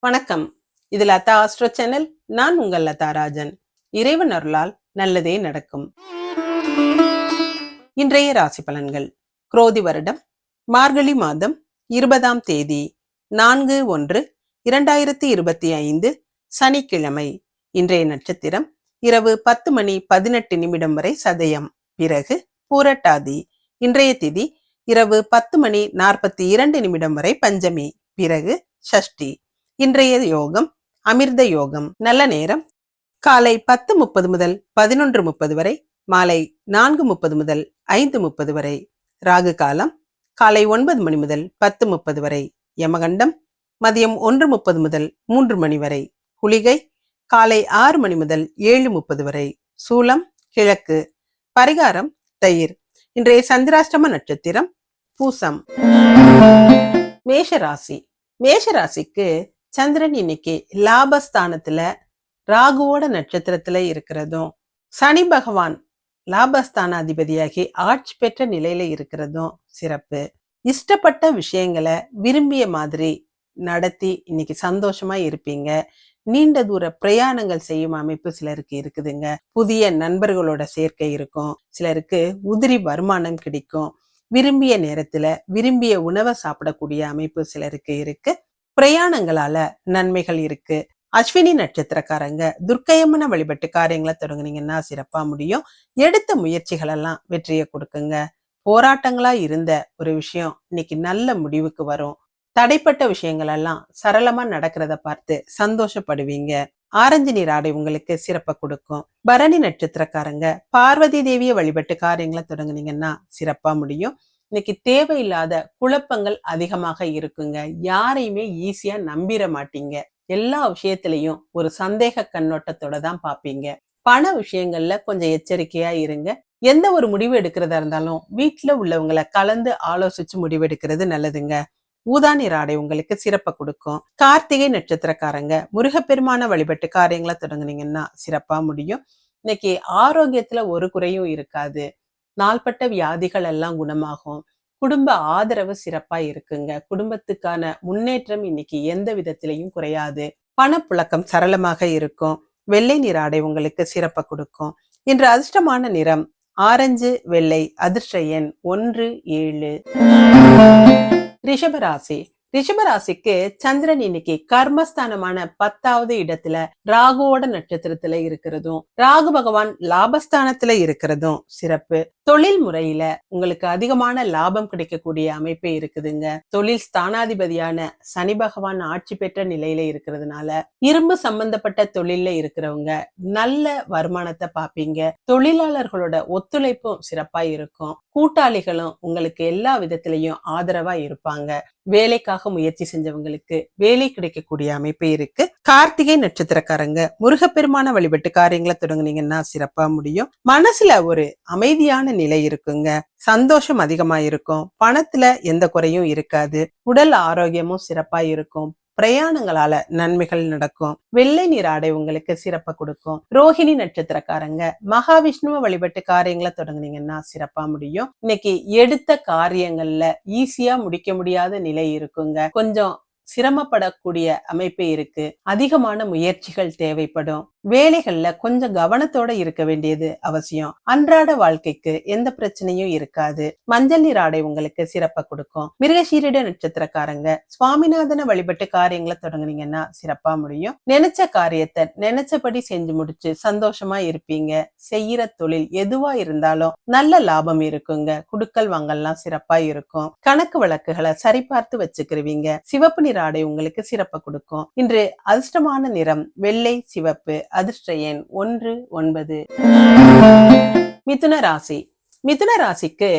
வணக்கம். இது Latha astro channel. நான் உங்கள் லதா ராஜன். இறைவன் அருளால் நல்லதே நடக்கும். இன்றைய ராசி பலன்கள். குரோதி வருடம் மார்கழி மாதம் இருபதாம் தேதி நான்கு ஒன்று இரண்டாயிரத்தி இருபத்தி ஐந்து சனிக்கிழமை. இன்றைய நட்சத்திரம் இரவு பத்து மணி பதினெட்டு நிமிடம் வரை சதயம். பிறகு பூரட்டாதி. இன்றைய திதி இரவு பத்து மணி நாற்பத்தி இரண்டு நிமிடம் வரை பஞ்சமி. பிறகு ஷஷ்டி. இன்றைய யோகம் அமிர்த யோகம். நல்ல நேரம். காலை பத்து முப்பது முதல் பதினொன்று முப்பது வரை மாலை நான்கு முப்பது முதல் ஐந்து முப்பது வரை. ராகு காலம் காலை ஒன்பது மணி முதல் பத்து முப்பது வரை. யமகண்டம் மதியம் ஒன்று முப்பது முதல் மூன்று மணி வரை. குளிகை காலை ஆறு மணி முதல் ஏழு முப்பது வரை. சூலம் கிழக்கு. பரிகாரம் தயிர். இன்றைய சந்திராஷ்டம நட்சத்திரம் பூசம். மேஷராசி. மேஷராசிக்கு சந்திரன் இன்னைக்கு லாபஸ்தானத்துல ராகுவோட நட்சத்திரத்துல இருக்கிறதும் சனி பகவான் லாபஸ்தான அதிபதியாகி ஆட்சி பெற்ற நிலையில இருக்கிறதும் சிறப்பு. இஷ்டப்பட்ட விஷயங்களை விரும்பிய மாதிரி நடத்தி இன்னைக்கு சந்தோஷமா இருப்பீங்க. நீண்ட தூர பிரயாணங்கள் செய்யும் அமைப்பு சிலருக்கு இருக்குதுங்க. புதிய நண்பர்களோட சேர்க்கை இருக்கும். சிலருக்கு உதிரி வருமானம் கிடைக்கும். விரும்பிய நேரத்துல விரும்பிய உணவை சாப்பிடக்கூடிய அமைப்பு சிலருக்கு இருக்கு. பிரயாணங்களால நன்மைகள் இருக்கு. அஸ்வினி நட்சத்திரக்காரங்க துர்க்கையம்மனை வழிபட்டு காரியங்களை தொடங்குனீங்கன்னா சிறப்பா முடியும். எடுத்த முயற்சிகள் எல்லாம் வெற்றியை கொடுக்குங்க. போராட்டங்களா இருந்த ஒரு விஷயம் இன்னைக்கு நல்ல முடிவுக்கு வரும். தடைப்பட்ட விஷயங்கள் எல்லாம் சரளமா நடக்கிறத பார்த்து சந்தோஷப்படுவீங்க. ஆரஞ்சு நீர் ஆடை உங்களுக்கு சிறப்பை கொடுக்கும். பரணி நட்சத்திரக்காரங்க பார்வதி தேவியை வழிபட்டு காரியங்களை தொடங்குனீங்கன்னா சிறப்பா முடியும். இன்னைக்கு தேவையில்லாத குழப்பங்கள் அதிகமாக இருக்குங்க. யாரையுமே ஈஸியா நம்பிட மாட்டீங்க. எல்லா விஷயத்திலையும் ஒரு சந்தேக கண்ணோட்டத்தோட தான் பாப்பீங்க. பண விஷயங்கள்ல கொஞ்சம் எச்சரிக்கையா இருங்க. எந்த ஒரு முடிவு எடுக்கிறதா இருந்தாலும் வீட்டுல உள்ளவங்களை கலந்து ஆலோசிச்சு முடிவு எடுக்கிறது நல்லதுங்க. ஊதா ஆடை உங்களுக்கு சிறப்பை கொடுக்கும். கார்த்திகை நட்சத்திரக்காரங்க முருகப்பெருமான வழிபட்டு காரியங்களை தொடங்குனீங்கன்னா சிறப்பா முடியும். இன்னைக்கு ஆரோக்கியத்துல ஒரு குறையும் இருக்காது. நாள்பட்ட வியாதிகள் எல்லாம் குணமாகும். குடும்ப ஆதரவு சிறப்பா இருக்குங்க. குடும்பத்துக்கான முன்னேற்றம் இன்னைக்கு எந்த விதத்திலையும் குறையாது. பணப்புழக்கம் சரளமாக இருக்கும். வெள்ளை நிற ஆடை உங்களுக்கு சிறப்பை கொடுக்கும். இன்று அதிர்ஷ்டமான நிறம் ஆரஞ்சு வெள்ளை அதிர்ஷ்ட எண் ஒன்று ஏழு. ரிஷபராசி ரிஷபராசிக்கு சந்திரன் இன்னைக்கு கர்மஸ்தானமான பத்தாவது இடத்துல ராகுவோட நட்சத்திரத்துல இருக்கிறதும் ராகு பகவான் லாபஸ்தானத்துல இருக்கிறதும் சிறப்பு. தொழில் முறையில உங்களுக்கு அதிகமான லாபம் கிடைக்கக்கூடிய அமைப்பே இருக்குதுங்க. தொழில் ஸ்தானாதிபதியான சனி பகவான் ஆட்சி பெற்ற நிலையில இருக்கிறதுனால இரும்பு சம்பந்தப்பட்ட தொழில்ல இருக்கிறவங்க நல்ல வருமானத்தை பாப்பீங்க தொழிலாளர்களோட ஒத்துழைப்பும் சிறப்பா இருக்கும். கூட்டாளிகளும் உங்களுக்கு எல்லா விதத்திலையும் ஆதரவா இருப்பாங்க. வேலைக்காக முயற்சி செஞ்சவங்களுக்கு வேலை கிடைக்கக்கூடிய அமைப்பு இருக்கு. கார்த்திகை நட்சத்திரக்காரங்க முருகப்பெருமான வழிபட்டு காரியங்களை தொடங்குனீங்கன்னா சிறப்பா முடியும். மனசுல ஒரு அமைதியான நிலை இருக்குங்க. சந்தோஷம் அதிகமா இருக்கும். பணத்துல எந்த குறையும் இருக்காது. உடல் ஆரோக்கியமும் சிறப்பா இருக்கும். பிரயாணங்களால நன்மைகள் நடக்கும். வெள்ளை நீர் ஆடை உங்களுக்கு சிறப்பை கொடுக்கும். ரோஹிணி நட்சத்திரக்காரங்க மகாவிஷ்ணுவை வழிபட்டு காரியங்களை தொடங்குனீங்கன்னா சிறப்பா முடியும். இன்னைக்கு எடுத்த காரியங்கள்ல ஈஸியா முடிக்க முடியாத நிலை இருக்குங்க. கொஞ்சம் சிரமப்படக்கூடிய அமைப்பு இருக்கு. அதிகமான முயற்சிகள் தேவைப்படும். வேலைகள்ல கொஞ்சம் கவனத்தோட இருக்க வேண்டியது அவசியம். அன்றாட வாழ்க்கைக்கு எந்த பிரச்சனையும் இருக்காது. மஞ்சள் நீர் ஆடை உங்களுக்கு சிறப்பா கொடுக்கும். மிருகசீரிட நட்சத்திரக்காரங்க சுவாமிநாதனை வழிபட்டு காரியங்களை தொடங்குனீங்கன்னா சிறப்பா முடியும். நினைச்ச காரியத்தை நினைச்சபடி செஞ்சு முடிச்சு சந்தோஷமா இருப்பீங்க. செய்யற தொழில் எதுவா இருந்தாலும் நல்ல லாபம் இருக்குங்க. குடுக்கல் வாங்கல்லாம் சிறப்பா இருக்கும். கணக்கு வழக்குகளை சரிபார்த்து வச்சுக்கிருவீங்க. சிவப்பு நீர் ஆடை உங்களுக்கு சிறப்பா கொடுக்கும். இன்று அதிர்ஷ்டமான நிறம் வெள்ளை சிவப்பு அதிர்ஷ்ட எண் ஒன்று ஒன்பது. மிதுன ராசி. மிதுன ராசிக்கு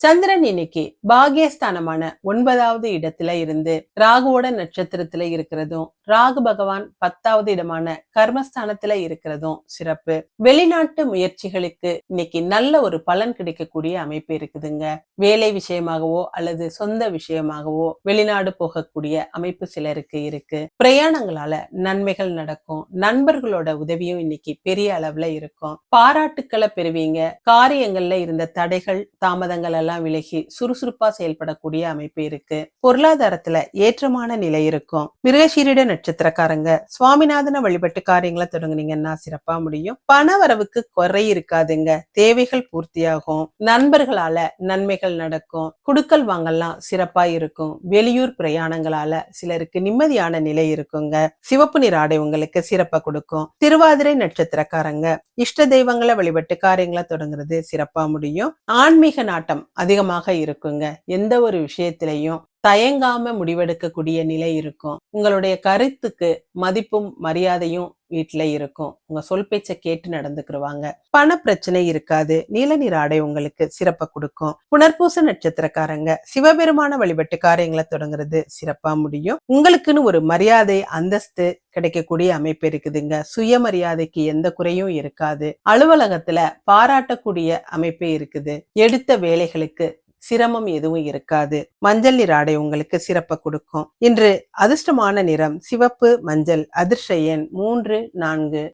சந்திரன் இன்னைக்கு பாகியஸ்தானமான ஒன்பதாவது இடத்துல இருந்து ராகுவோட நட்சத்திரத்துல இருக்கிறதும் ராகு பகவான் பத்தாவது இடமான கர்மஸ்தானத்துல இருக்கிறதும் சிறப்பு. வெளிநாட்டு முயற்சிகளுக்கு இன்னைக்கு நல்ல ஒரு பலன் கிடைக்கக்கூடிய அமைப்பு இருக்குதுங்க. வேலை விஷயமாகவோ அல்லது சொந்த விஷயமாகவோ வெளிநாடு போகக்கூடிய அமைப்பு சிலருக்கு இருக்கு. பிரயாணங்களால நன்மைகள் நடக்கும். நண்பர்களோட உதவியும் இன்னைக்கு பெரிய அளவுல இருக்கும். பாராட்டுக்களை பெறுவீங்க. காரியங்கள்ல இருந்த தடைகள் தாமதங்கள் எல்லாம் விலகி சுறுசுறுப்பா செயல்படக்கூடிய அமைப்பு இருக்கு. பொருளாதாரத்துல ஏற்றமான நிலை இருக்கும். மிருகசீரிட நட்சத்திரக்காரங்க சுவாமிநாதன வழிபட்டு காரியங்களை தொடங்குனீங்கன்னா சிறப்பா முடியும். பண வரவுக்கு குறை இருக்காதுங்க. தேவைகள் பூர்த்தியாகும். நண்பர்களால நன்மைகள் நடக்கும். குடுக்கல் வாங்கலாம் சிறப்பா இருக்கும். வெளியூர் பிரயாணங்களால சிலருக்கு நிம்மதியான நிலை இருக்குங்க. சிவப்பு நிற ஆடை உங்களுக்கு சிறப்பா கொடுக்கும். திருவாதிரை நட்சத்திரக்காரங்க இஷ்ட தெய்வங்களை வழிபட்டு காரியங்களை தொடங்குறது சிறப்பா முடியும். ஆன்மீக நாட்டம் அதிகமாக இருக்குங்க. எந்த ஒரு விஷயத்திலையும் தயங்காம முடிவெடுக்கக்கூடிய நிலை இருக்கும். உங்களுடைய கருத்துக்கு மதிப்பும் மரியாதையும் வீட்டுல இருக்கும். உங்க சொல் பேச்சை கேட்டு நடந்துக்கிருவாங்க. பண பிரச்சனை இருக்காது. நீல நிற ஆடை உங்களுக்கு சிறப்பை கொடுக்கும். புனர்பூச நட்சத்திரக்காரங்க சிவபெருமான வழிபட்டு காரியங்களை தொடங்குறது சிறப்பா முடியும். உங்களுக்குன்னு ஒரு மரியாதை அந்தஸ்து கிடைக்கக்கூடிய அமைப்பு இருக்குதுங்க. சுயமரியாதைக்கு எந்த குறையும் இருக்காது. அலுவலகத்துல பாராட்டக்கூடிய அமைப்பு இருக்குது. எடுத்த வேலைகளுக்கு சிரமம் எதுவும் இருக்காது. மஞ்சள் நிற ஆடை உங்களுக்கு சிறப்பை கொடுக்கும். இன்று அதிர்ஷ்டமான நிறம் சிவப்பு மஞ்சள் அதிர்ஷ்ட எண் மூன்று நான்கு.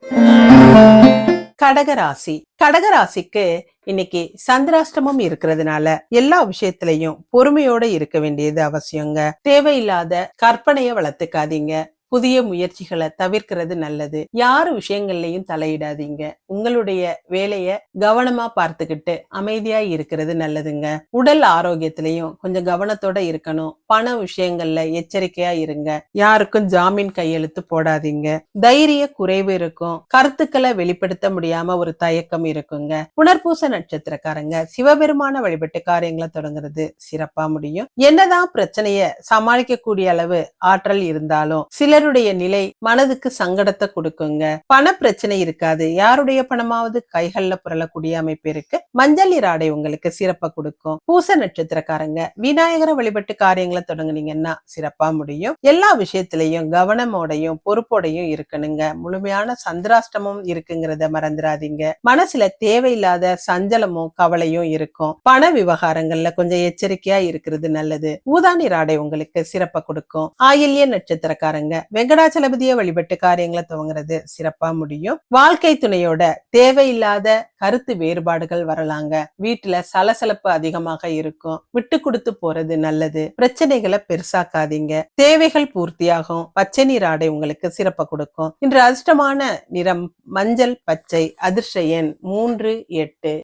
கடகராசி. கடகராசிக்கு இன்னைக்கு சந்திராஷ்டமம் இருக்கிறதுனால எல்லா விஷயத்திலையும் பொறுமையோட இருக்க வேண்டியது அவசியங்க. தேவையில்லாத கற்பனைய வளர்த்துக்காதீங்க. புதிய முயற்சிகளை தவிர்க்கிறது நல்லது. யாரு விஷயங்கள்லயும் தலையிடாதீங்க. உங்களுடைய வேலைய கவனமா பார்த்துக்கிட்டு அமைதியா இருக்கிறது நல்லதுங்க. உடல் ஆரோக்கியத்திலையும் கொஞ்சம் கவனத்தோட இருக்கணும். பண விஷயங்கள்ல எச்சரிக்கையா இருங்க. யாருக்கும் ஜாமீன் கையெழுத்து போடாதீங்க. தைரிய குறைவு இருக்கும். கருத்துக்களை வெளிப்படுத்த முடியாம ஒரு தயக்கம் இருக்குங்க. புனர்பூச நட்சத்திரக்காரங்க சிவபெருமான வழிபட்டு காரியங்களை தொடங்குறது சிறப்பா முடியும். என்னதான் பிரச்சனைய சமாளிக்கக்கூடிய அளவு ஆற்றல் இருந்தாலும் சில சிலருடைய நிலை மனதுக்கு சங்கடத்தை கொடுக்குங்க. பண பிரச்சனை இருக்காது. யாருடைய பணமாவது கைகள்ல புரளக்கூடிய அமைப்பு இருக்கு. மஞ்சள் நீர் ஆடை உங்களுக்கு சிறப்பா கொடுக்கும். பூச நட்சத்திரக்காரங்க விநாயகரை வழிபட்டு காரியங்களை தொடங்குனீங்கன்னா சிறப்பா முடியும். எல்லா விஷயத்திலையும் கவனமோடையும் பொறுப்போடையும் இருக்கணுங்க. முழுமையான சந்திராஷ்டமும் இருக்குங்கிறத மறந்துடாதீங்க மனசுல தேவையில்லாத சஞ்சலமும் கவலையும் இருக்கும். பண விவகாரங்கள்ல கொஞ்சம் எச்சரிக்கையா இருக்கிறது நல்லது. ஊதானி ராடை ஆடை உங்களுக்கு சிறப்பா கொடுக்கும். ஆயில்ய நட்சத்திரக்காரங்க வெங்கடாச்சலபதியை வழிபட்டு காரியங்களை துவங்குறது சிறப்பா முடியும். வாழ்க்கை துணையோட தேவையில்லாத கருத்து வேறுபாடுகள் வரலாங்க. வீட்டுல சலசலப்பு அதிகமாக இருக்கும். விட்டு கொடுத்து போறது நல்லது. பிரச்சனைகளை பெருசாக்காதீங்க. தேவைகள் பூர்த்தியாகும். பச்சை நீர் ஆடை உங்களுக்கு சிறப்பை கொடுக்கும். இன்று அதிர்ஷ்டமான நிறம் மஞ்சள் பச்சை அதிர்ஷ்ட எண் மூன்று எட்டு.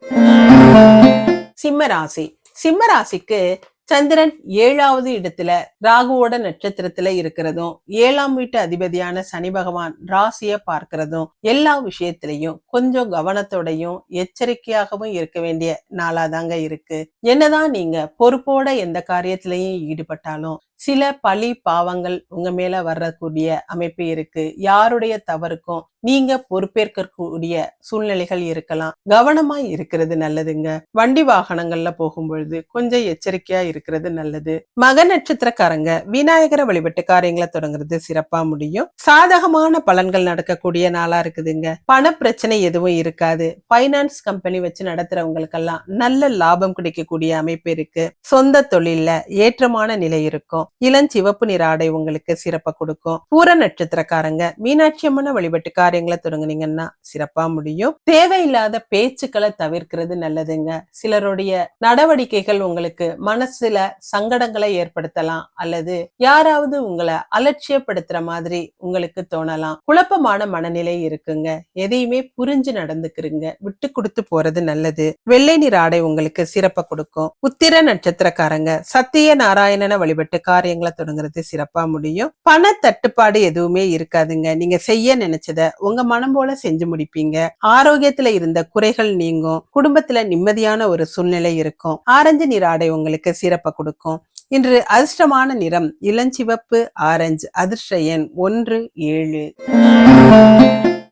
சிம்ம ராசி. சிம்ம ராசிக்கு சந்திரன் ஏழாவது இடத்துல ராகுவோட நட்சத்திரத்துல இருக்கிறதும் ஏழாம் வீட்டு அதிபதியான சனி பகவான் ராசிய பார்க்கிறதும் எல்லா விஷயத்திலையும் கொஞ்சம் கவனத்தோடையும் எச்சரிக்கையாகவும் இருக்க வேண்டிய நாளாதாங்க இருக்கு. என்னதான் நீங்க பொறுப்போட எந்த காரியத்திலையும் ஈடுபட்டாலும் சில பழி பாவங்கள் உங்க மேல வரக்கூடிய அமைப்பு இருக்கு. யாருடைய தவறுக்கும் நீங்க பொறுப்பேற்கக்கூடிய சூழ்நிலைகள் இருக்கலாம். கவனமா இருக்கிறது நல்லதுங்க. வண்டி வாகனங்கள்ல போகும்பொழுது கொஞ்சம் எச்சரிக்கையா இருக்கிறது நல்லது. மக நட்சத்திரக்காரங்க விநாயகரை வழிபட்டு காரியங்களை தொடங்குறது சிறப்பா முடியும். சாதகமான பலன்கள் நடக்கக்கூடிய நாளா இருக்குதுங்க. பண பிரச்சனை எதுவும் இருக்காது. பைனான்ஸ் கம்பெனி வச்சு நடத்துறவங்களுக்கெல்லாம் நல்ல லாபம் கிடைக்கக்கூடிய அமைப்பு இருக்கு. சொந்த தொழில்ல ஏற்றமான நிலை இருக்கும். இளஞ்சிவப்பு நிற ஆடை உங்களுக்கு சிறப்பை கொடுக்கும். பூர நட்சத்திரக்காரங்க மீனாட்சி அம்மனை வழிபட்டு காரியங்களை தொடங்குனீங்கன்னா சிறப்பா முடியும். தேவையில்லாத பேச்சுக்களை தவிர்க்கிறது நல்லதுங்க. சிலருடைய நடவடிக்கைகள் உங்களுக்கு மனசுல சங்கடங்களை ஏற்படுத்தலாம் அல்லது யாராவது உங்களை அலட்சியப்படுத்துற மாதிரி உங்களுக்கு தோணலாம். குழப்பமான மனநிலை இருக்குங்க. எதையுமே புரிஞ்சு நடந்துக்கிறீங்க. விட்டு கொடுத்து போறது நல்லது. வெள்ளை நிற ஆடை உங்களுக்கு சிறப்பை கொடுக்கும். உத்திர நட்சத்திரக்காரங்க சத்திய நாராயணனை வழிபட்டு காரியங்களை தொடங்குறது சிறப்பா முடியும். பண தட்டுப்பாடு எதுவுமே இருக்காதுங்க. நீங்க செய்ய நினைச்சத உங்க மனம் போல செஞ்சு முடிப்பீங்க. ஆரோக்கியத்துல இருந்த குறைகள் நீங்கும். குடும்பத்துல நிம்மதியான ஒரு சூழ்நிலை இருக்கும். ஆரஞ்சு நிற ஆடை உங்களுக்கு சிறப்பை கொடுக்கும். இன்று அதிர்ஷ்டமான நிறம் இளஞ்சிவப்பு ஆரஞ்சு அதிர்ஷ்ட எண் ஒன்று ஏழு.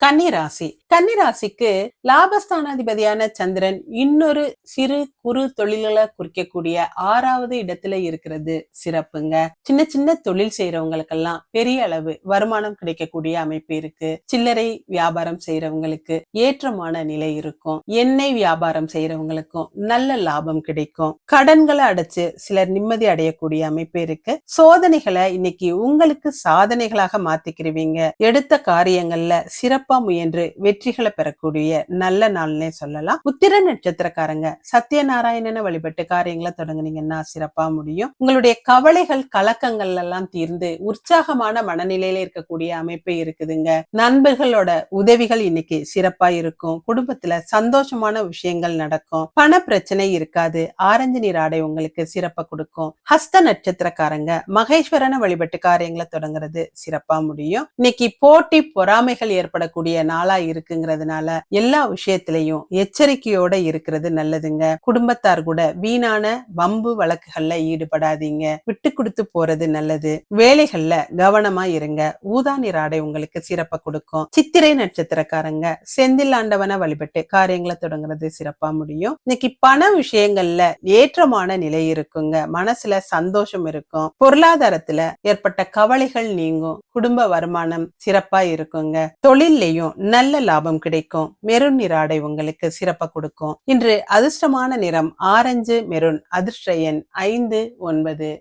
கன்னிராசி கன்னிராசிக்கு லாபஸ்தானாதிபதியான சந்திரன் இன்னொரு சிறு குறு தொழில்களை குறிக்கக்கூடிய ஆறாவது இடத்துல இருக்கிறது. சிறப்புங்க. சின்ன சின்ன தொழில் செய்யறவங்களுக்கெல்லாம் பெரிய அளவு வருமானம் கிடைக்கக்கூடிய அமைப்பு இருக்கு. சில்லறை வியாபாரம் செய்யறவங்களுக்கு ஏற்றமான நிலை இருக்கும். எண்ணெய் வியாபாரம் செய்யறவங்களுக்கும் நல்ல லாபம் கிடைக்கும். கடன்களை அடைச்சு சிலர் நிம்மதி அடையக்கூடிய அமைப்பு இருக்கு. சோதனைகளை இன்னைக்கு உங்களுக்கு சாதனைகளாக மாத்திக்கிருவீங்க. எடுத்த காரியங்கள்ல சிறப்பா முயன்று வெற்றி வெற்றிகளை பெறக்கூடிய நல்ல நாள்னே சொல்லலாம். உத்திர நட்சத்திரக்காரங்க சத்யநாராயணனை வழிபட்டு காரியங்களை தொடங்குனீங்கன்னா சிறப்பா முடியும். உங்களுடைய கவலைகள் கலக்கங்கள் எல்லாம் தீர்ந்து உற்சாகமான மனநிலையில இருக்கக்கூடிய அமைப்பு இருக்குதுங்க. நண்பர்களோட உதவிகள் இன்னைக்கு சிறப்பா இருக்கும். குடும்பத்துல சந்தோஷமான விஷயங்கள் நடக்கும். பண பிரச்சனை இருக்காது. ஆரஞ்சு நீர் ஆடை உங்களுக்கு சிறப்பா கொடுக்கும். ஹஸ்த நட்சத்திரக்காரங்க மகேஸ்வரனை வழிபட்டு காரியங்களை தொடங்குறது சிறப்பா முடியும். இன்னைக்கு போட்டி பொறாமைகள் ஏற்படக்கூடிய நாளா இருக்கு. இருக்குங்கிறதுனால எல்லா விஷயத்திலையும் எச்சரிக்கையோட இருக்கிறது நல்லதுங்க. குடும்பத்தார் கூட வீணான வம்பு வழக்குகள்ல ஈடுபடாதீங்க. விட்டு கொடுத்து போறது நல்லது. வேலைகள்ல கவனமா இருங்க. ஊதா ஆடை உங்களுக்கு சிறப்பா கொடுக்கும். சித்திரை நட்சத்திரக்காரங்க செந்தில் ஆண்டவனை வழிபட்டு காரியங்களை தொடங்குறது சிறப்பா முடியும். இன்னைக்கு பண விஷயங்கள்ல ஏற்றமான நிலை இருக்குங்க. மனசுல சந்தோஷம் இருக்கும். பொருளாதாரத்துல ஏற்பட்ட கவலைகள் நீங்கும். குடும்ப வருமானம் சிறப்பா இருக்குங்க. தொழில்லையும் நல்ல லாபம் கிடைக்கும். மெருன் நிற ஆடை உங்களுக்கு சிறப்ப கொடுக்கும். இன்று அதிர்ஷ்டமான நிறம் ஆரஞ்சு மெருன் அதிர்ஷ்ட எண் ஐந்து ஒன்பது.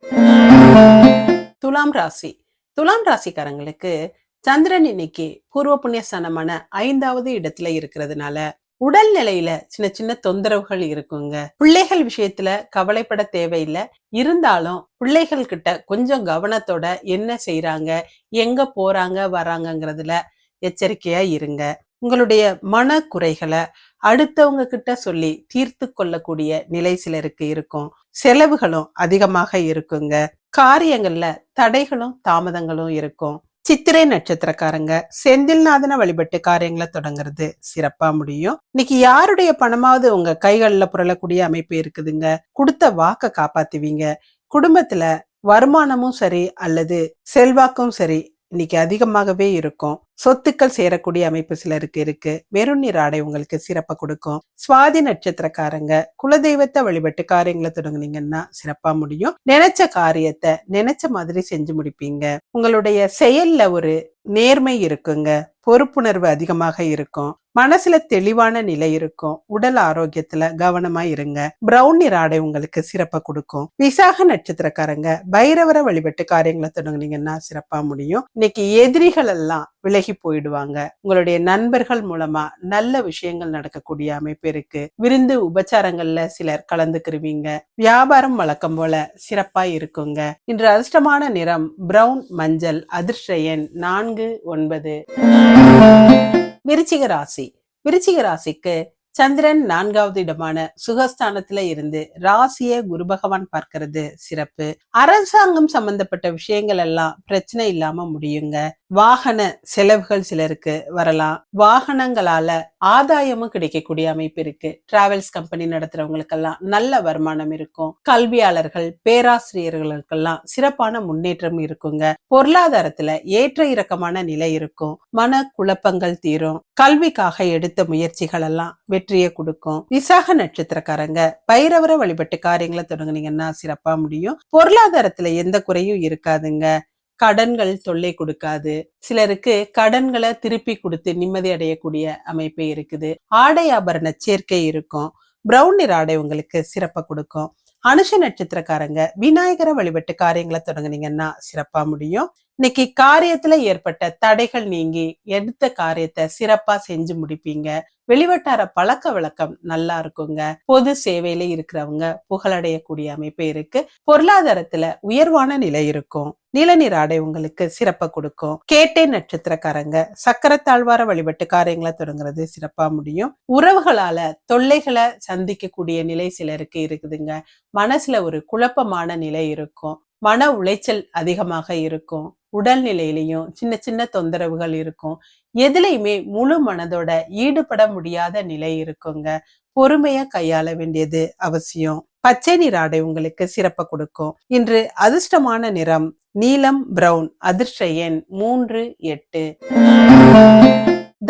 துலாம் ராசி. துலாம் ராசிக்காரங்களுக்கு சந்திரன் இன்னைக்கு பூர்வ புண்ணிய ஸ்தானமான ஐந்தாவது இடத்துல இருக்கிறதுனால உடல் நிலையில சின்ன சின்ன தொந்தரவுகள் இருக்குங்க. பிள்ளைகள் விஷயத்துல கவலைப்பட தேவையில்லை. இருந்தாலும் பிள்ளைகள் கிட்ட கொஞ்சம் கவனத்தோட என்ன செய்யறாங்க எங்க போறாங்க வராங்கங்கிறதுல எச்சரிக்கையா இருங்க. உங்களுடைய மன குறைகளை அடுத்தவங்க கிட்ட சொல்லி தீர்த்து கொள்ளக்கூடிய நிலை சிலருக்கு இருக்கும். செலவுகளும் அதிகமாக இருக்குங்க. காரியங்கள்ல தடைகளும் தாமதங்களும் இருக்கும். சித்திரை நட்சத்திரக்காரங்க செந்தில்நாதனை வழிபட்டு காரியங்களை தொடங்குறது சிறப்பா முடியும். இன்னைக்கு யாருடைய பணமாவது உங்க கைகள்ல புரளக்கூடிய அமைப்பு இருக்குதுங்க? கொடுத்த வாக்க காப்பாத்துவீங்க. குடும்பத்துல வருமானமும் சரி அல்லது செல்வாக்கும் சரி இன்னைக்கு அதிகமாகவே இருக்கும். சொத்துக்கள் சேரக்கூடிய அமைப்பு சிலருக்கு இருக்கு. மெருநீர் ஆடை உங்களுக்கு சிறப்பா கொடுக்கும். சுவாதி நட்சத்திரக்காரங்க குலதெய்வத்தை வழிபட்டு காரியங்களை தொடங்குனீங்கன்னா சிறப்பா முடியும். நினைச்ச காரியத்தை நினைச்ச மாதிரி செஞ்சு முடிப்பீங்க. உங்களுடைய செயல்ல ஒரு நேர்மை இருக்குங்க. பொறுப்புணர்வு அதிகமாக இருக்கும். மனசுல தெளிவான நிலை இருக்கும். உடல் ஆரோக்கியத்துல கவனமா இருங்க. பிரவுன் நிற ஆடை உங்களுக்கு சிறப்பா கொடுக்கும். விசாக நட்சத்திரக்காரங்க பைரவரை வழிபட்டு காரியங்களை தொடங்குனீங்கன்னா சிறப்பா முடியும். இன்னைக்கு எதிரிகள் எல்லாம் விலகி போயிடுவாங்க. உங்களுடைய நண்பர்கள் மூலமா நல்ல விஷயங்கள் நடக்கக்கூடிய அமைப்பு இருக்கு. விருந்து உபச்சாரங்கள்ல சிலர் கலந்துக்கிருவீங்க. வியாபாரம் வழக்கம் போல சிறப்பா இருக்குங்க. இன்று அதிர்ஷ்டமான நிறம் பிரவுன் மஞ்சள் அதிர்ஷ்ட எண் நான்கு ஒன்பது. விருச்சிக ராசி. விருச்சிக ராசிக்கு சந்திரன் நான்காவது இடமான சுகஸ்தானத்துல இருந்து ராசிய குரு பகவான் பார்க்கிறது சிறப்பு. அரசாங்கம் சம்பந்தப்பட்ட விஷயங்கள் எல்லாம் பிரச்சனை இல்லாம முடியுங்க. வாகன செலவுகள் சிலருக்கு வரலாம். வாகனங்களால ஆதாயமும் கிடைக்கக்கூடிய அமைப்பு இருக்கு. டிராவல்ஸ் கம்பெனி நடத்துறவங்களுக்கெல்லாம் நல்ல வருமானம் இருக்கும். கல்வியாளர்கள் பேராசிரியர்களுக்கெல்லாம் சிறப்பான முன்னேற்றம் இருக்குங்க. பொருளாதாரத்துல ஏற்ற இறக்கமான நிலை இருக்கும். மன குழப்பங்கள் தீரும். கல்விக்காக எடுத்த முயற்சிகள் எல்லாம் வெற்றியை கொடுக்கும். விசாக நட்சத்திரக்காரங்க பைரவரை வழிபட்டு காரியங்களை தொடங்குனீங்கன்னா சிறப்பா முடியும். பொருளாதாரத்துல எந்த குறையும் இருக்காதுங்க. கடன்கள் தொல்லை கொடுக்காது. சிலருக்கு கடன்களை திருப்பி கொடுத்து நிம்மதி அடையக்கூடிய அமைப்பு இருக்குது. ஆடை ஆபரண சேர்க்கை இருக்கும். பிரவுன் நிற ஆடை உங்களுக்கு சிறப்பா கொடுக்கும். அனுஷ நட்சத்திரக்காரங்க விநாயகரை வழிபட்டு காரியங்களை தொடங்குனீங்கன்னா சிறப்பா முடியும். இன்னைக்கு காரியத்துல ஏற்பட்ட தடைகள் நீங்கி எடுத்த காரியத்தை சிறப்பா செஞ்சு முடிப்பீங்க. வெளிவட்டார பழக்க வழக்கம் நல்லா இருக்குங்க. பொது சேவையில இருக்கிறவங்க புகழடையக்கூடிய அமைப்பு இருக்கு. பொருளாதாரத்துல உயர்வான நிலை இருக்கும். நிலநீர் ஆடை உங்களுக்கு சிறப்பை கொடுக்கும். கேட்டை நட்சத்திரக்காரங்க சக்கரத்தாழ்வார வழிபட்டு காரியங்களை தொடங்குறது சிறப்பா முடியும். உறவுகளால தொல்லைகளை சந்திக்கக்கூடிய நிலை சிலருக்கு இருக்குதுங்க. மனசுல ஒரு குழப்பமான நிலை இருக்கும். மன உளைச்சல் அதிகமாக இருக்கும். உடல்நிலையிலையும் சின்ன சின்ன தொந்தரவுகள் இருக்கும். எதுலையுமே முழு மனதோட ஈடுபட முடியாத நிலை இருக்குங்க. பொறுமையா கையாள வேண்டியது அவசியம். பச்சை நிற ஆடை உங்களுக்கு சிறப்பை கொடுக்கும். இன்று அதிர்ஷ்டமான நிறம் நீலம் பிரவுன் அதிர்ஷ்ட எண் மூன்று எட்டு.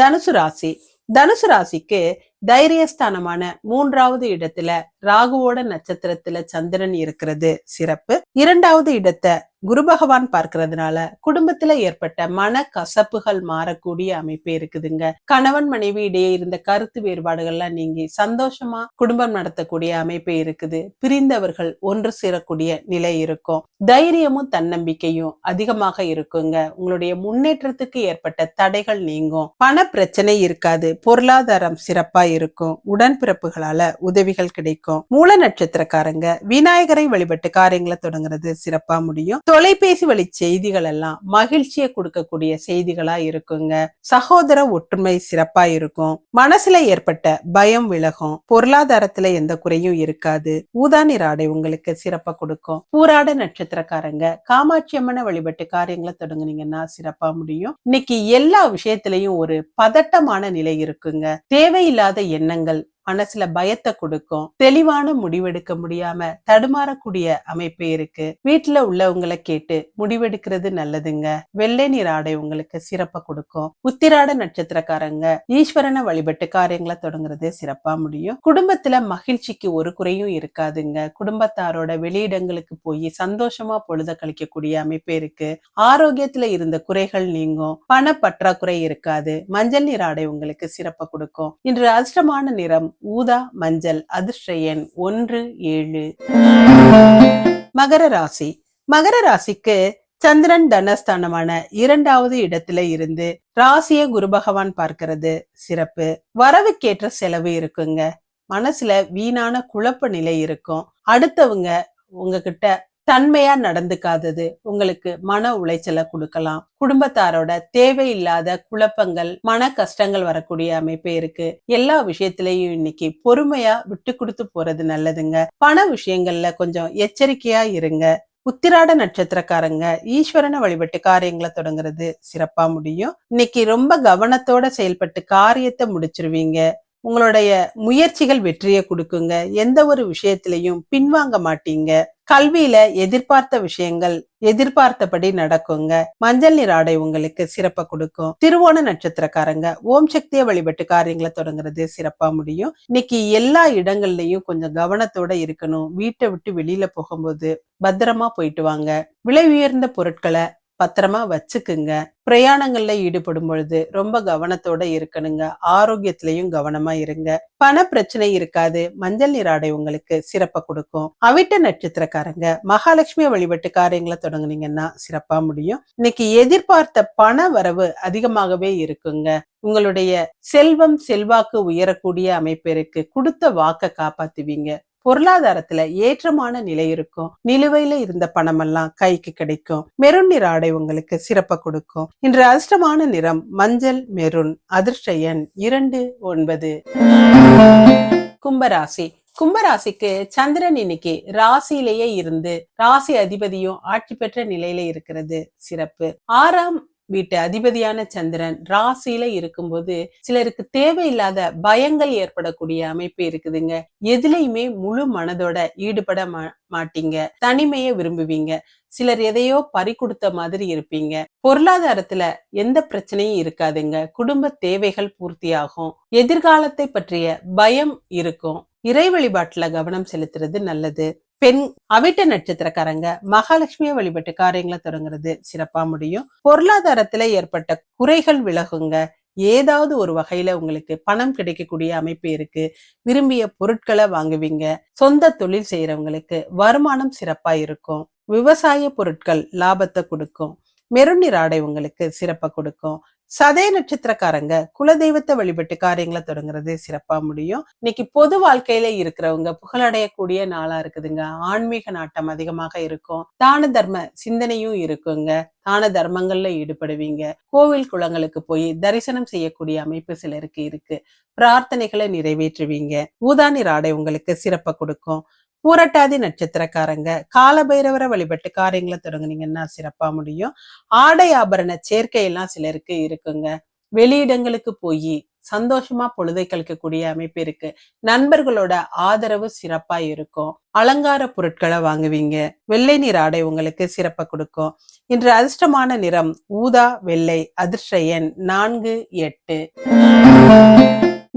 தனுசு ராசி. தனுசு ராசிக்கு தைரியஸ்தானமான மூன்றாவது இடத்துல ராகுவோட நட்சத்திரத்துல சந்திரன் இருக்கிறது சிறப்பு. இரண்டாவது இடத்தை குரு பகவான் பார்க்கறதுனால குடும்பத்துல ஏற்பட்ட மன கசப்புகள் மாறக்கூடிய அமைப்பு இருக்குதுங்க. கணவன் மனைவி இடையே இருந்த கருத்து வேறுபாடுகள்லாம் நீங்கி சந்தோஷமா குடும்பம் நடத்தக்கூடிய அமைப்பு இருக்குது. பிரிந்தவர்கள் ஒன்று சேரக்கூடிய நிலை இருக்கும். தைரியமும் தன்னம்பிக்கையும் அதிகமாக இருக்குங்க. உங்களுடைய முன்னேற்றத்துக்கு ஏற்பட்ட தடைகள் நீங்கும். பண பிரச்சனை இருக்காது. பொருளாதாரம் சிறப்பா இருக்கும். உடன்பிறப்புகளால உதவிகள் கிடைக்கும். மூல நட்சத்திரக்காரங்க விநாயகரை வழிபட்டு காரியங்களை தொடங்குறது சிறப்பா முடியும். தொலைபேசி வழி செய்திகள் எல்லாம் மகிழ்ச்சியை கொடுக்கக்கூடிய செய்திகளா இருக்குங்க. சகோதர ஒற்றுமை சிறப்பா இருக்கும். மனசுல ஏற்பட்ட பயம் விலகும். பொருளாதாரத்துல எந்த குறையும் இருக்காது. ஊதா நிற ஆடை உங்களுக்கு சிறப்பா கொடுக்கும். பூராட நட்சத்திரக்காரங்க காமாட்சி அம்மனை வழிபட்டு காரியங்களை தொடங்குனீங்கன்னா சிறப்பா முடியும். இன்னைக்கு எல்லா விஷயத்திலையும் ஒரு பதட்டமான நிலை இருக்குங்க. தேவையில்லாத எண்ணங்கள் மனசுல பயத்தை கொடுக்கும். தெளிவான முடிவெடுக்க முடியாம தடுமாறக்கூடிய அமைப்பு இருக்கு. வீட்டுல உள்ளவங்களை கேட்டு முடிவெடுக்கிறது நல்லதுங்க. வெள்ளை நீர் ஆடை உங்களுக்கு சிறப்ப கொடுக்கும். உத்திராட நட்சத்திரக்காரங்க ஈஸ்வரனை வழிபட்டு காரியங்களை தொடங்குறது சிறப்பா முடியும். குடும்பத்துல மகிழ்ச்சிக்கு ஒரு குறையும் இருக்காதுங்க. குடும்பத்தாரோட வெளியிடங்களுக்கு போய் சந்தோஷமா பொழுத கழிக்கக்கூடிய அமைப்பு இருக்கு. ஆரோக்கியத்துல இருந்த குறைகள் நீங்கும். பண பற்றாக்குறை இருக்காது. மஞ்சள் நீர் ஆடை உங்களுக்கு சிறப்ப கொடுக்கும். இன்று அதிர்ஷ்டமான நிறம் ஊதா மஞ்சள் அதிர்ஷ்ட எண் ஒன்று ஏழு. மகர ராசி. மகர ராசிக்கு சந்திரன் தனஸ்தானமான இரண்டாவது இடத்துல இருந்து ராசிய குரு பகவான் பார்க்கிறது. சிறப்பு. வரவுக்கேற்ற செலவு இருக்குங்க. மனசுல வீணான குழப்ப நிலை இருக்கும். அடுத்தவங்க உங்ககிட்ட தன்மையா நடந்துக்காதது உங்களுக்கு மன உளைச்சலை கொடுக்கலாம். குடும்பத்தாரோட தேவையில்லாத குழப்பங்கள் மன கஷ்டங்கள் வரக்கூடிய அமைப்பு இருக்கு. எல்லா விஷயத்திலையும் இன்னைக்கு பொறுமையா விட்டு கொடுத்து போறது நல்லதுங்க. பண விஷயங்கள்ல கொஞ்சம் எச்சரிக்கையா இருங்க. உத்திராட நட்சத்திரக்காரங்க ஈஸ்வரனை வழிபட்டு காரியங்களை தொடங்குறது சிறப்பா முடியும். இன்னைக்கு ரொம்ப கவனத்தோட செயல்பட்டு காரியத்தை முடிச்சிருவீங்க. உங்களுடைய முயற்சிகள் வெற்றியை கொடுக்குங்க. எந்த ஒரு விஷயத்திலையும் பின்வாங்க மாட்டீங்க. கல்வியில எதிர்பார்த்த விஷயங்கள் எதிர்பார்த்தபடி நடக்குங்க. மஞ்சள் நீர் ஆடை உங்களுக்கு சிறப்பை கொடுக்கும். திருவோண நட்சத்திரக்காரங்க ஓம் சக்தியை வழிபட்டு காரியங்களை தொடங்குறது சிறப்பா முடியும். இன்னைக்கு எல்லா இடங்கள்லயும் கொஞ்சம் கவனத்தோட இருக்கணும். வீட்டை விட்டு வெளியில போகும்போது பத்திரமா போயிட்டு வாங்க. விலை உயர்ந்த பொருட்களை பத்திரமா வச்சுக்குங்க. பிரயாணங்கள்ல ஈடுபடும் பொழுது ரொம்ப கவனத்தோட இருக்கணுங்க. ஆரோக்கியத்திலையும் கவனமா இருங்க. பண பிரச்சனை இருக்காது. மஞ்சள் நீராடை உங்களுக்கு சிறப்பை கொடுக்கும். அவிட்ட நட்சத்திரக்காரங்க மகாலட்சுமி வழிபட்டு காரியங்களை தொடங்குனீங்கன்னா சிறப்பா முடியும். இன்னைக்கு எதிர்பார்த்த பண வரவு அதிகமாகவே இருக்குங்க. உங்களுடைய செல்வம் செல்வாக்கு உயரக்கூடிய அமைப்பு இருக்கு. கொடுத்த வாக்க காப்பாத்துவீங்க. பொருளாதாரத்துல ஏற்றமான நிலை இருக்கும். நிலுவையில இருந்த பணமெல்லாம் கைக்கு கிடைக்கும். மெருன் நிற ஆடை உங்களுக்கு சிறப்ப கொடுக்கும். இன்று அதிர்ஷ்டமான நிறம் மஞ்சள் மெருன் அதிர்ஷ்ட எண் இரண்டு ஒன்பது. கும்பராசி. கும்பராசிக்கு சந்திரன் இன்னைக்கு ராசியிலேயே இருந்து ராசி அதிபதியும் ஆட்சி பெற்ற நிலையில இருக்கிறது. சிறப்பு. ஆறாம் வீட்டு அதிபதியான சந்திரன் ராசியில இருக்கும்போது சிலருக்கு தேவையில்லாத பயங்கள் ஏற்படக்கூடிய அமைப்பு இருக்குதுங்க. எதுலையுமே முழு மனதோட ஈடுபட மாட்டீங்க. தனிமையை விரும்புவீங்க. சிலர் எதையோ பறி கொடுத்த மாதிரி இருப்பீங்க. பொருளாதாரத்துல எந்த பிரச்சனையும் இருக்காதுங்க. குடும்ப தேவைகள் பூர்த்தியாகும். எதிர்காலத்தை பற்றிய பயம் இருக்கும். இறை வழிபாட்டுல கவனம் செலுத்துறது நல்லது. பெண் அவிட்ட நட்சத்திரக்காரங்க மகாலட்சுமியை வழிபட்டு காரியங்களை தொடங்குறது சிறப்பா முடியும். பொருளாதாரத்துல ஏற்பட்ட குறைகள் விலகுங்க. ஏதாவது ஒரு வகையில உங்களுக்கு பணம் கிடைக்கக்கூடிய அமைப்பு இருக்கு. விரும்பிய பொருட்களை வாங்குவீங்க. சொந்த தொழில் செய்யறவங்களுக்கு வருமானம் சிறப்பா இருக்கும். விவசாய பொருட்கள் லாபத்தை கொடுக்கும். மெருநீர் ஆடை உங்களுக்கு சிறப்பை கொடுக்கும். சதய நட்சத்திரக்காரங்க குலதெய்வத்தை வழிபட்டு காரியங்களை தொடங்குறது சிறப்பா முடியும். இன்னைக்கு பொது வாழ்க்கையில இருக்கிறவங்க புகழடையக்கூடிய நாளா இருக்குதுங்க. ஆன்மீக நாட்டம் அதிகமாக இருக்கும். தான தர்ம சிந்தனையும் இருக்குங்க. தான தர்மங்கள்ல ஈடுபடுவீங்க. கோவில் குளங்களுக்கு போய் தரிசனம் செய்யக்கூடிய அமைப்பு சிலருக்கு இருக்கு. பிரார்த்தனைகளை நிறைவேற்றுவீங்க. ஊதானி ஆடை உங்களுக்கு சிறப்பை கொடுக்கும். பூரட்டாதி நட்சத்திரக்காரங்க. காலபைரவரை வழிபட்டு காரியங்களை தொடங்குனீங்கன்னா சிறப்பா முடியும். ஆடை ஆபரண சேர்க்கையெல்லாம் சிலருக்கு இருக்குங்க. வெளியிடங்களுக்கு போய் சந்தோஷமா பொழுதை கழிக்கக்கூடிய அமைப்பு இருக்கு. நண்பர்களோட ஆதரவு சிறப்பா இருக்கும். அலங்கார பொருட்களை வாங்குவீங்க. வெள்ளை நீர் ஆடை உங்களுக்கு சிறப்பை கொடுக்கும். இன்று அதிர்ஷ்டமான நிறம் ஊதா வெள்ளை அதிர்ஷ்ட எண் நான்கு எட்டு.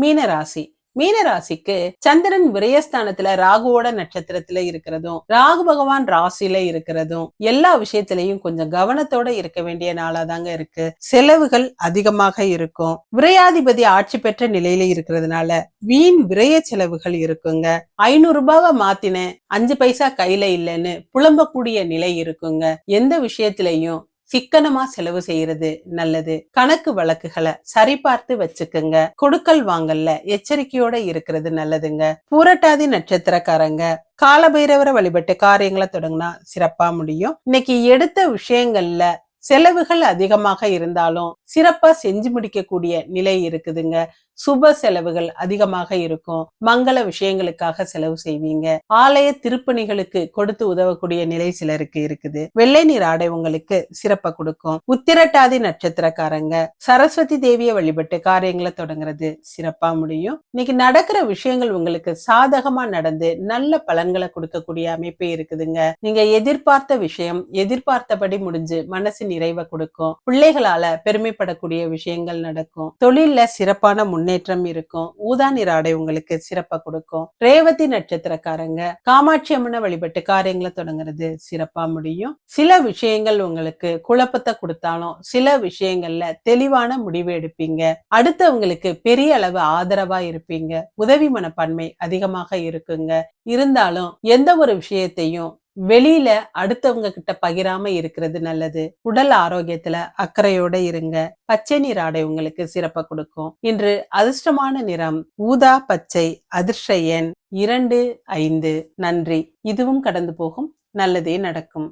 மீனராசி. ராசி மீனராசிக்கு சந்திரன் விரயஸ்தானத்துல ராகுவோட நட்சத்திரத்துல இருக்கிறதும் ராகு பகவான் ராசியில இருக்கிறதும் எல்லா விஷயத்திலையும் கொஞ்சம் கவனத்தோட இருக்க வேண்டிய நாளா தாங்க இருக்கு. செலவுகள் அதிகமாக இருக்கும். விரையாதிபதி ஆட்சி பெற்ற நிலையில இருக்கிறதுனால வீண் விரய செலவுகள் இருக்குங்க. ஐநூறு ரூபாவை மாத்தினேன் அஞ்சு பைசா கையில இல்லைன்னு புலம்பக்கூடிய நிலை இருக்குங்க. எந்த விஷயத்திலையும் சிக்கனமா செலவு செய்யறது நல்லது. கணக்கு வழக்குகளை சரிபார்த்து வச்சுக்குங்க. கொடுக்கல் வாங்கல்ல எச்சரிக்கையோட இருக்கிறது நல்லதுங்க. பூரட்டாதி நட்சத்திரக்காரங்க காலபைரவரை வழிபட்டு காரியங்களை தொடங்கினா சிறப்பா முடியும். இன்னைக்கு எடுத்த விஷயங்கள்ல செலவுகள் அதிகமாக இருந்தாலும் சிறப்பா செஞ்சு முடிக்கக்கூடிய நிலை இருக்குதுங்க. சுப செலவுகள் அதிகமாக இருக்கும். மங்கள விஷயங்களுக்காக செலவு செய்வீங்க. ஆலய திருப்பணிகளுக்கு கொடுத்து உதவக்கூடிய நிலை சிலருக்கு இருக்குது. வெள்ளை நீர் ஆடை உங்களுக்கு சிறப்ப கொடுக்கும். உத்திரட்டாதி நட்சத்திரக்காரங்க சரஸ்வதி தேவியை வழிபட்டு காரியங்களை தொடங்குறது சிறப்பா முடியும். இன்னைக்கு நடக்கிற விஷயங்கள் உங்களுக்கு சாதகமா நடந்து நல்ல பலன்களை கொடுக்கக்கூடிய அமைப்பே இருக்குதுங்க. நீங்க எதிர்பார்த்த விஷயம் எதிர்பார்த்தபடி முடிஞ்சு மனசு நிறைவை கொடுக்கும். பிள்ளைகளால பெருமைப்படக்கூடிய விஷயங்கள் நடக்கும். தொழில்ல சிறப்பான முன்னேற்றம் இருக்கும். ஊதா நிற ஆடை உங்களுக்கு சிறப்பா கொடுக்கும். ரேவதி நட்சத்திரக்காரங்க காமாட்சி அம்மனை வழிபட்டு காரியங்களை தொடங்குறது சிறப்பா முடியும். சில விஷயங்கள் உங்களுக்கு குழப்பத்தை கொடுத்தாலும் சில விஷயங்கள்ல தெளிவான முடிவு எடுப்பீங்க. அடுத்தவங்களுக்கு பெரிய அளவு ஆதரவா இருப்பீங்க. உதவி மனப்பான்மை அதிகமாக இருக்குங்க. இருந்தாலும் எந்த ஒரு விஷயத்தையும் வெளியில அடுத்தவங்க கிட்ட பகிராம இருக்கிறது நல்லது. உடல் ஆரோக்கியத்துல அக்கறையோட இருங்க. பச்சை நீர் ஆடை உங்களுக்கு சிறப்ப கொடுக்கும். இன்று அதிர்ஷ்டமான நிறம் ஊதா பச்சை அதிர்ஷ்ட எண் இரண்டு ஐந்து. நன்றி. இதுவும் கடந்து போகும். நல்லதே நடக்கும்.